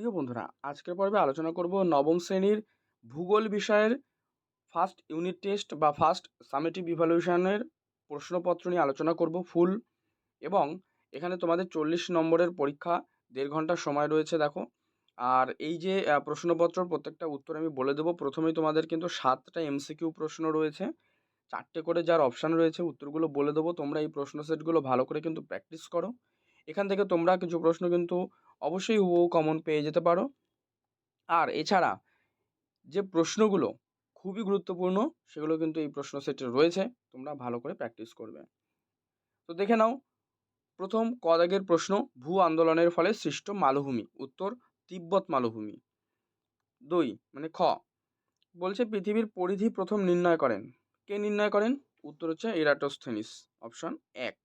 প্রিয় বন্ধুরা, আজকের পর্বে আলোচনা করব নবম শ্রেণির ভূগোল বিষয়ের ফার্স্ট ইউনিট টেস্ট বা ফার্স্ট সামেটিভ ইভ্যালুয়েশনের প্রশ্নপত্র নিয়ে আলোচনা করব ফুল এবং এখানে তোমাদের চল্লিশ নম্বরের পরীক্ষা, দেড় ঘণ্টার সময় রয়েছে দেখো। আর এই যে প্রশ্নপত্র প্রত্যেকটা উত্তর আমি বলে দেবো। প্রথমেই তোমাদের কিন্তু সাতটা এমসিকিউ প্রশ্ন রয়েছে। চারটে করে যার অপশান রয়েছে, উত্তরগুলো বলে দেবো। তোমরা এই প্রশ্ন সেটগুলো ভালো করে কিন্তু প্র্যাকটিস করো। এখান থেকে তোমরা কিছু প্রশ্ন কিন্তু অবশ্যই হুবহু কমন পেয়ে যেতে পারো। আর এছাড়া যে প্রশ্নগুলো খুবই গুরুত্বপূর্ণ, সেগুলো কিন্তু এই প্রশ্ন সেটে রয়েছে, তোমরা ভালো করে প্র্যাকটিস করবে। তো দেখে নাও, প্রথম কদাগের প্রশ্ন, ভূ আন্দোলনের ফলে সৃষ্ট মালভূমি, উত্তর তিব্বত মালভূমি। দুই মানে খ, বলছে পৃথিবীর পরিধি প্রথম নির্ণয় করেন। কে নির্ণয় করেন? উত্তর হচ্ছে এরাটোস্থেনিস অপশন এক।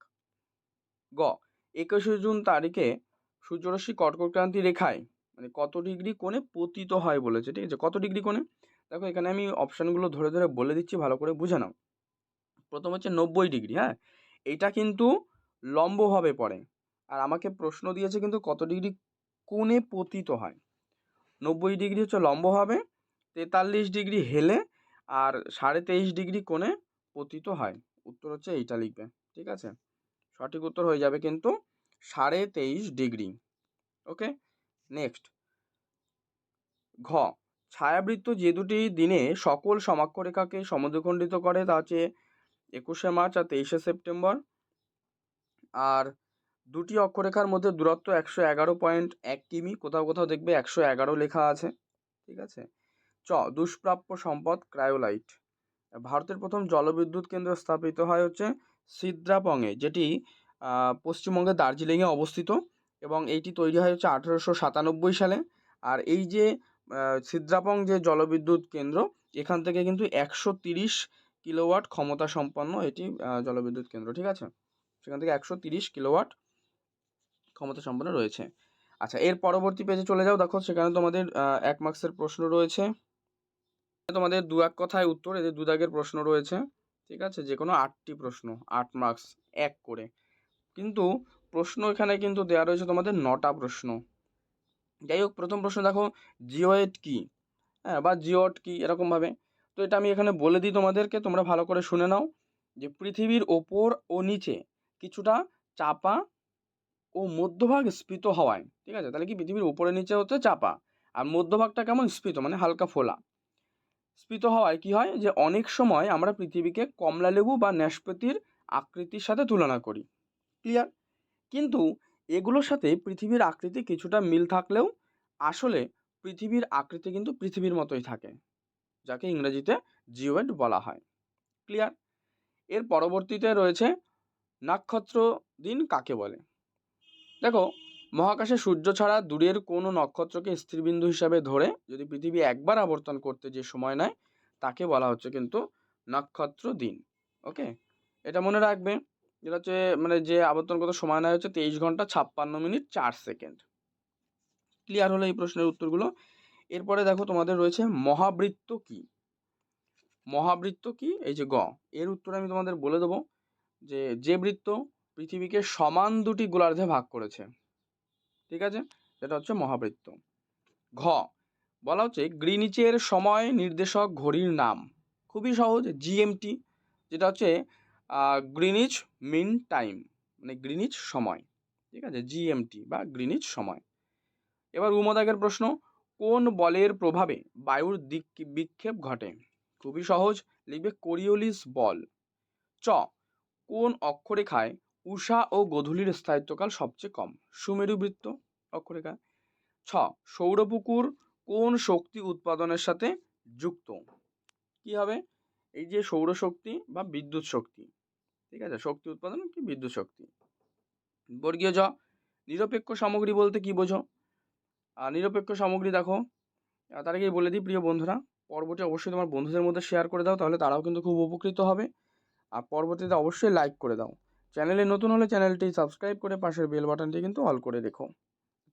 গ একুশে জুন তারিখে সূর্যরশ্মি কর্কটক্রান্তি রেখায় মানে কত ডিগ্রি কোণে পতিত হয় বলেছে, ঠিক আছে? কত ডিগ্রি কোণে? দেখো, এখানে আমি অপশানগুলো ধরে ধরে বলে দিচ্ছি, ভালো করে বুঝে নাও। প্রথম হচ্ছে নব্বই ডিগ্রি হ্যাঁ? এটা কিন্তু লম্বভাবে পড়ে। আর আমাকে প্রশ্ন দিয়েছে কিন্তু কত ডিগ্রি কোণে পতিত হয়? নব্বই ডিগ্রি হচ্ছে লম্বভাবে, তেতাল্লিশ ডিগ্রি হেলে, আর সাড়ে তেইশ ডিগ্রি কোণে পতিত হয়। উত্তর হচ্ছে এইটা লিখবে, ঠিক আছে? সঠিক উত্তর হয়ে যাবে কিন্তু সাড়ে তেইশ ডিগ্রি। ওকে? নেক্সট। ঘ। ছায়াবৃত্ত যে দুটি দিনে সকল সমাক্ষরেখাকে সমদ্বিখণ্ডিত করে, তা হচ্ছে একুশে মার্চ আর তেইশে সেপ্টেম্বর। আর দুটি অক্ষরেখার মধ্যে দূরত্ব একশো এগারো পয়েন্ট এক কিমি, কোথাও কোথাও দেখবে একশো এগারো লেখা আছে। ঠিক আছে? চ। দুষ্প্রাপ্য সম্পদ ক্রায়োলাইট। ভারতের প্রথম জলবিদ্যুৎ কেন্দ্র স্থাপিত হয় হচ্ছে সিদ্রাপংয়ে যেটি পশ্চিমবঙ্গের দার্জিলিংয়ে অবস্থিত এবং এইটি তৈরি হয় হচ্ছে আঠেরোশো সাতানব্বই সালে। আর এই যে সিদ্রাপং যে জলবিদ্যুৎ কেন্দ্র, এখান থেকে কিন্তু একশো তিরিশ কিলোওয়াট ক্ষমতা সম্পন্ন এটি জলবিদ্যুৎ কেন্দ্র, ঠিক আছে? সেখান থেকে একশো তিরিশ কিলোওয়াট ক্ষমতা সম্পন্ন রয়েছে। আচ্ছা এর পরবর্তী পেজে চলে যাও। দেখো, সেখানে তোমাদের এক মার্কসের প্রশ্ন রয়েছে। তোমাদের দু এক কথায় উত্তর, এদের দু দাগের প্রশ্ন রয়েছে। ঠিক আছে? যে কোনো আটটি প্রশ্ন, আট মার্কস এক করে। কিন্তু প্রশ্ন এখানে কিন্তু দেওয়া রয়েছে তোমাদের নটা প্রশ্ন। যাই হোক, প্রথম প্রশ্ন দেখো, জিওয়েট কি? হ্যাঁ বা জিওট কি এরকমভাবে তো এটা আমি এখানে বলে দিই তোমাদেরকে, তোমরা ভালো করে শুনে নাও যে পৃথিবীর ওপর ও নিচে কিছুটা চাপা ও মধ্যভাগ স্ফীত হওয়ায়, ঠিক আছে? তাহলে কি পৃথিবীর উপরে নিচে হচ্ছে চাপা, আর মধ্যভাগটা কেমন? স্ফীত মানে হালকা ফোলা। স্ফীত হওয়ায় কি হয় যে, অনেক সময় আমরা পৃথিবীকে কমলালেবু বা ন্যাসপাতির আকৃতির সাথে তুলনা করি। ক্লিয়ার কিন্তু এগুলোর সাথে পৃথিবীর আকৃতি কিছুটা মিল থাকলেও আসলে পৃথিবীর আকৃতি কিন্তু পৃথিবীর মতোই থাকে, যাকে ইংরেজিতে জিওয়েড বলা হয়। ক্লিয়ার এর পরবর্তীতে রয়েছে নক্ষত্র দিন কাকে বলে? দেখো মহাকাশে সূর্য ছাড়া দূরের কোনো নক্ষত্রকে স্থিরবিন্দু হিসাবে ধরে যদি পৃথিবী একবার আবর্তন করতে যে সময় নেয়, তাকে বলা হচ্ছে কিন্তু নক্ষত্র দিন। ওকে? এটা মনে রাখবে। যেটা হচ্ছে মানে যে আবর্তন করতে সময় নেয় হচ্ছে তেইশ ঘণ্টা ছাপ্পান্ন মিনিট চার সেকেন্ড। ক্লিয়ার হলো এই প্রশ্নের উত্তরগুলো? এরপরে দেখো তোমাদের রয়েছে মহাবৃত্ত কি? মহাবৃত্ত কি? এই যে গ। এর উত্তর আমি তোমাদের বলে দেবো যে যে বৃত্ত পৃথিবীকে সমান দুটি গোলার্ধে ভাগ করেছে। ঠিক আছে? সেটা হচ্ছে মহাবৃত্ত। ঘ, বলা হচ্ছে গ্রিনিচের সময় নির্দেশক ঘড়ির নাম। খুবই সহজ জিএমটি যেটা হচ্ছে গ্রিনিচ মিন টাইম মানে গ্রিনিচ সময়। ঠিক আছে? জিএমটি বা গ্রিনিচ সময়। এবার উমদাগের প্রশ্ন, কোন বলের প্রভাবে বায়ুর দিক বিক্ষেপ ঘটে? খুবই সহজ, লিখবে কোরিওলিস বল। চ, কোন অক্ষরেখায় উষা ও গধূলির স্থায়িত্বকাল সবচেয়ে কম। সুমেরু বৃত্ত, অক্ষরেখা। ছ, সৌরপুকুর কোন শক্তি উৎপাদনের সাথে যুক্ত? কি হবে? এই যে সৌরশক্তি বা বিদ্যুৎ শক্তি। ঠিক আছে? শক্তি উৎপাদন কি বিদ্যুৎ শক্তি? বর্গীয় জ, নিরপেক্ষ সামগ্রী বলতে কি বোঝো? আর নিরপেক্ষ সামগ্রী দেখো। তার আগে বলে দিই, প্রিয় বন্ধুরা, পর্বটি অবশ্যই তোমার বন্ধুদের মধ্যে শেয়ার করে দাও, তাহলে তারাও কিন্তু খুব উপকৃত হবে। আর পরবর্তীতে অবশ্যই লাইক করে দাও। চ্যানেলে নতুন হলে চ্যানেলটি সাবস্ক্রাইব করে পাশের বেল বাটনটি কিন্তু অল করে রেখো।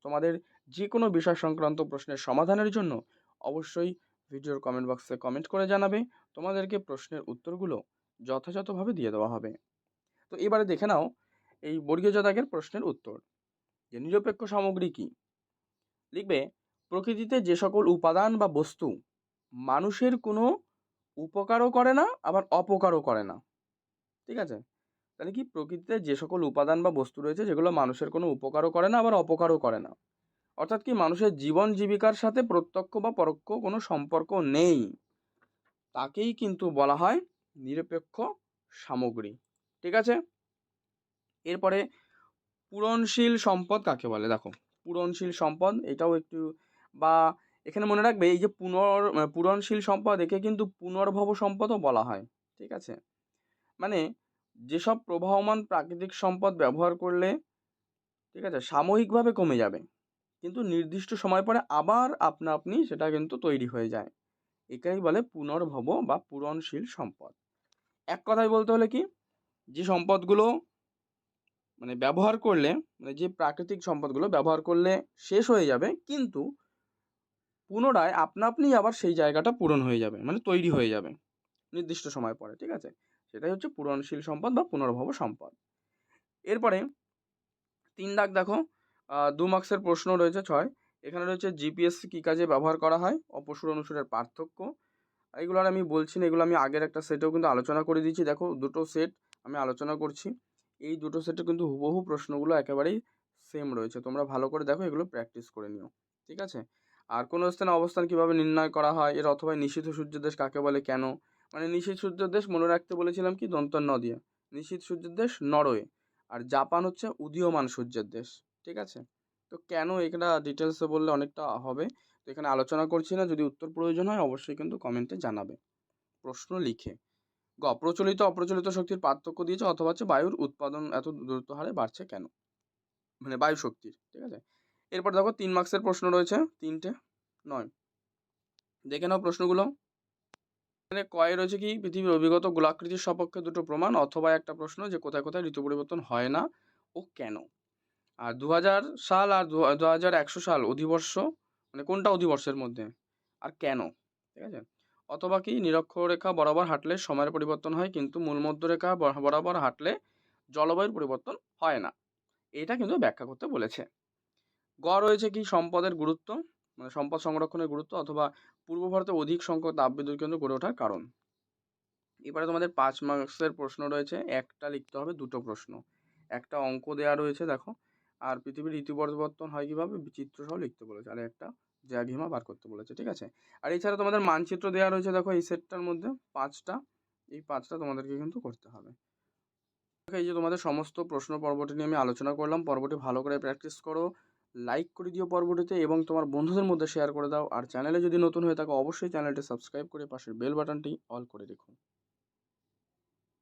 তোমাদের যে কোনো বিষয় সংক্রান্ত প্রশ্নের সমাধানের জন্য অবশ্যই ভিডিওর কমেন্ট বক্সে কমেন্ট করে জানাবে। তোমাদেরকে প্রশ্নের উত্তরগুলো যথাযথভাবে দিয়ে দেওয়া হবে। তো এবারে দেখে নাও এই বর্গীয় জাতকের প্রশ্নের উত্তর। যে নিরপেক্ষ সামগ্রী কি? লিখবে, প্রকৃতিতে যে সকল উপাদান বা বস্তু মানুষের কোনো উপকারও করে না, আবার অপকারও করে না। ঠিক আছে? তাহলে কি প্রকৃতিতে যে সকল উপাদান বা বস্তু রয়েছে, যেগুলো মানুষের কোনো উপকারও করে না, আবার অপকারও করে না? অর্থাৎ কি মানুষের জীবন জীবিকার সাথে প্রত্যক্ষ বা পরোক্ষ কোনো সম্পর্ক নেই? তাকেই কিন্তু বলা হয় নিরপেক্ষ সামগ্রী। ঠিক আছে? এরপরে পূরণশীল সম্পদ কাকে বলে? দেখো, পূরণশীল সম্পদ, এটাও একটু, বা এখানে মনে রাখবে এই যে পুনর পূরণশীল সম্পদ, একে কিন্তু পুনর্ভব সম্পদও বলা হয়। ঠিক আছে? মানে যেসব প্রবাহমান প্রাকৃতিক সম্পদ ব্যবহার করলে, ঠিক আছে, সাময়িকভাবে কমে যাবে। কিন্তু নির্দিষ্ট সময় পরে আবার আপনা আপনি সেটা কিন্তু তৈরি হয়ে যায়। এটাই বলে পুনর্ভব বা পূরণশীল সম্পদ। এক কথায় বলতে হলে কি, যে সম্পদগুলো মানে ব্যবহার করলে মানে যে প্রাকৃতিক সম্পদগুলো ব্যবহার করলে শেষ হয়ে যাবে, কিন্তু পুনরায় আপনা আপনি আবার সেই জায়গাটা পূরণ হয়ে যাবে মানে তৈরি হয়ে যাবে নির্দিষ্ট সময় পরে, ঠিক আছে? সেটাই হচ্ছে পূরণশীল সম্পদ বা পুনর্ভব সম্পদ। এরপরে তিন দাগ দেখো দু মার্কসের প্রশ্ন রয়েছে ছয়। এখানে রয়েছে জিপিএসসি কী কাজে ব্যবহার করা হয় অপসুর অনুসুরের পার্থক্য। এগুলো আর আমি বলছি না, এগুলো আমি আগের একটা সেটেও কিন্তু আলোচনা করে দিয়েছি। দেখো, দুটো সেট আমি আলোচনা করছি। এই দুটো সেটে কিন্তু হুবহু প্রশ্নগুলো একেবারেই সেম রয়েছে। তোমরা ভালো করে দেখো, এগুলো প্র্যাকটিস করে নিও। ঠিক আছে? আর কোনো স্থানে অবস্থান কীভাবে নির্ণয় করা হয়? এর অথবা নিষিদ্ধ সূর্যদেশ কাকে বলে, কেন? মানে নিষিদ্ধ সূর্যদেশ মনে রাখতে বলেছিলাম কি? দন্তন্য দিয়ে নিষিদ্ধ সূর্যের দেশ নরওয়ে। আর জাপান হচ্ছে উদীয়মান সূর্যের দেশ ঠিক আছে? তো কেন এটা ডিটেলসে বললে অনেকটা হবে? তো এখানে আলোচনা করছি না। যদি উত্তর প্রয়োজন হয়, অবশ্যই কিন্তু কমেন্টে জানাবে। প্রশ্ন লিখে। গ, প্রচলিত অপ্রচলিত শক্তির পার্থক্য দিয়েছে অথবা হচ্ছে বায়ুর উৎপাদন এত দ্রুত হারে বাড়ছে কেন? মানে বায়ু শক্তির। ঠিক আছে? এরপর দেখো তিন মার্কসের প্রশ্ন রয়েছে। তিনটে? নয়। দেখে নাও প্রশ্নগুলো। এখানে কয়ে রয়েছে কি, পৃথিবীর অভিগত গোলাকৃতির সপক্ষে দুটো প্রমাণ, অথবা একটা প্রশ্ন যে কোথায় কোথায় ঋতু পরিবর্তন হয় না ও কেন? আর দু হাজার সাল আর দু হাজার একশো সাল অধিবর্ষ মানে কোনটা অধিবর্ষের মধ্যে? আর কেন? ঠিক আছে? অথবা কি, নিরক্ষরেখা বরাবর হাঁটলে সময়ের পরিবর্তন হয়, কিন্তু মূল মধ্যরেখা বরাবর হাঁটলে জলবায়ুর পরিবর্তন হয় না। এটা কিন্তু ব্যাখ্যা করতে বলেছে। গ রয়েছে কি, সম্পদের গুরুত্ব। মানে সম্পদ সংরক্ষণের গুরুত্ব অথবা পূর্ব ভারতে অধিক সংখ্যক তাপবিদ্যুৎ কেন্দ্র গড়ে ওঠার কারণ? এবারে তোমাদের পাঁচ মার্কসের প্রশ্ন রয়েছে, একটা লিখতে হবে দুটো প্রশ্ন। একটা অঙ্ক দেওয়া রয়েছে, দেখো। আর পৃথিবীর ঋতু পরিবর্তন হয় কীভাবে? সহ লিখতে বলেছে। আর একটা জ্যাঘিমা বার করতে বলেছে, ঠিক আছে? আর এছাড়া তোমাদের মানচিত্র দেওয়া রয়েছে, দেখো, এই সেটটার মধ্যে পাঁচটা। এই পাঁচটা তোমাদেরকে কিন্তু করতে হবে। এই যে তোমাদের সমস্ত প্রশ্ন পর্বটি নিয়ে আমি আলোচনা করলাম। পর্বটি ভালো করে প্র্যাকটিস করো। লাইক করে দিও পর্বটিতে এবং তোমার বন্ধুদের মধ্যে শেয়ার করে দাও। আর চ্যানেলে যদি নতুন হয়ে থাকো, অবশ্যই চ্যানেলটি সাবস্ক্রাইব করে পাশের বেল বাটনটি অল করে রেখো।